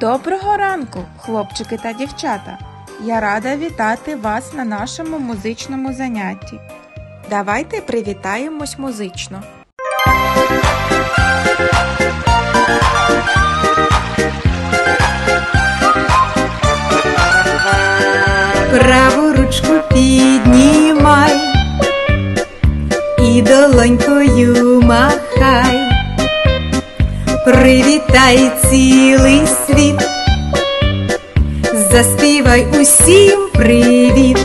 Доброго ранку, хлопчики та дівчата! Я рада вітати вас на нашому музичному занятті. Давайте привітаємось музично. Праву ручку піднімай і долонькою привітай цілий світ, заспівай усім привіт,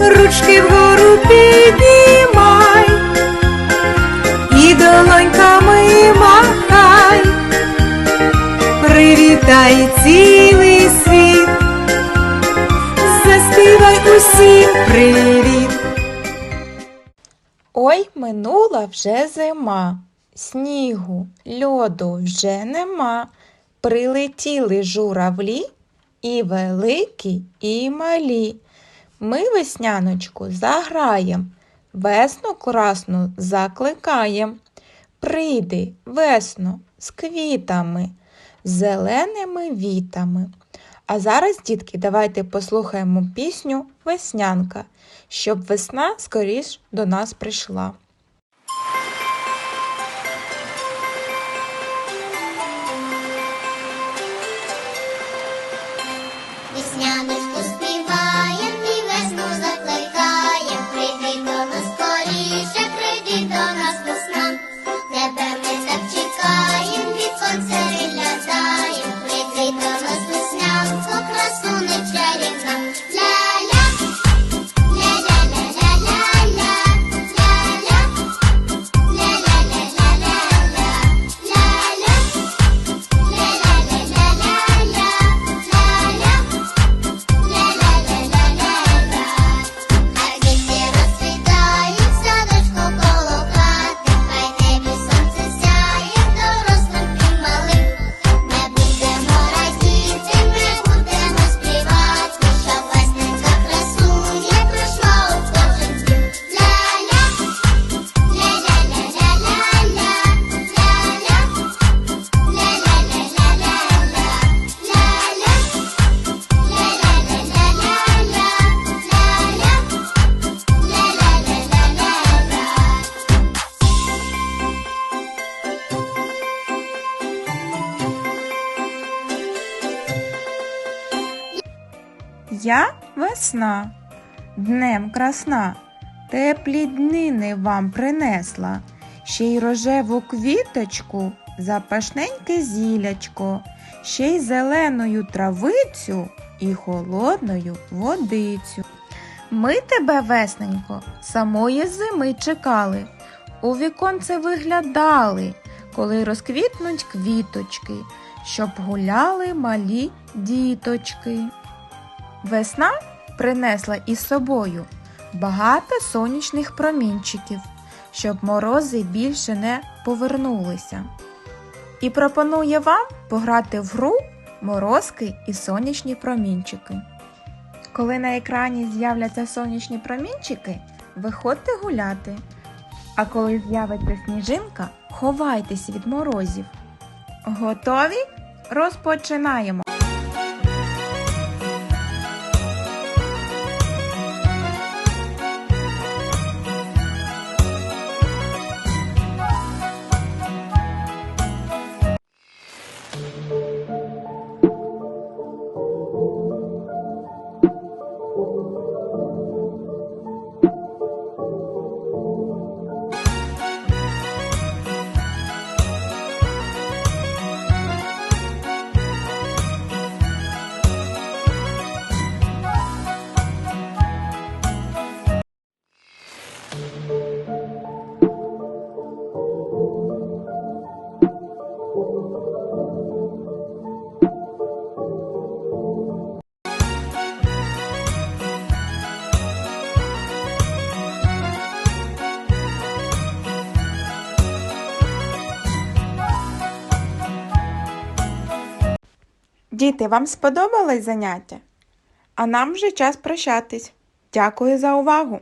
ручки вгору піднімай. І долоньками махай, привітай цілий світ. Заспівай усім привіт. Ой, минула вже зима, снігу, льоду вже нема. Прилетіли журавлі і великі, і малі. Ми весняночку заграєм, весну красну закликаєм. Прийди, весно, з квітами, зеленими вітами. А зараз, дітки, давайте послухаємо пісню Веснянка, щоб весна скоріш до нас прийшла. Весняночку Я весна, днем красна, теплі днини вам принесла, ще й рожеву квіточку, запашненьке зілячко, ще й зеленою травицю і холодною водицю. Ми тебе, весненько, самої зими чекали, у віконце виглядали, коли розквітнуть квіточки, щоб гуляли малі діточки. Весна принесла із собою багато сонячних промінчиків, щоб морози більше не повернулися. І пропонує вам пограти в гру морозки і сонячні промінчики. Коли на екрані з'являться сонячні промінчики, виходьте гуляти. А коли з'явиться сніжинка, ховайтесь від морозів. Готові? Розпочинаємо! Діти, вам сподобалось заняття? А нам вже час прощатись. Дякую за увагу!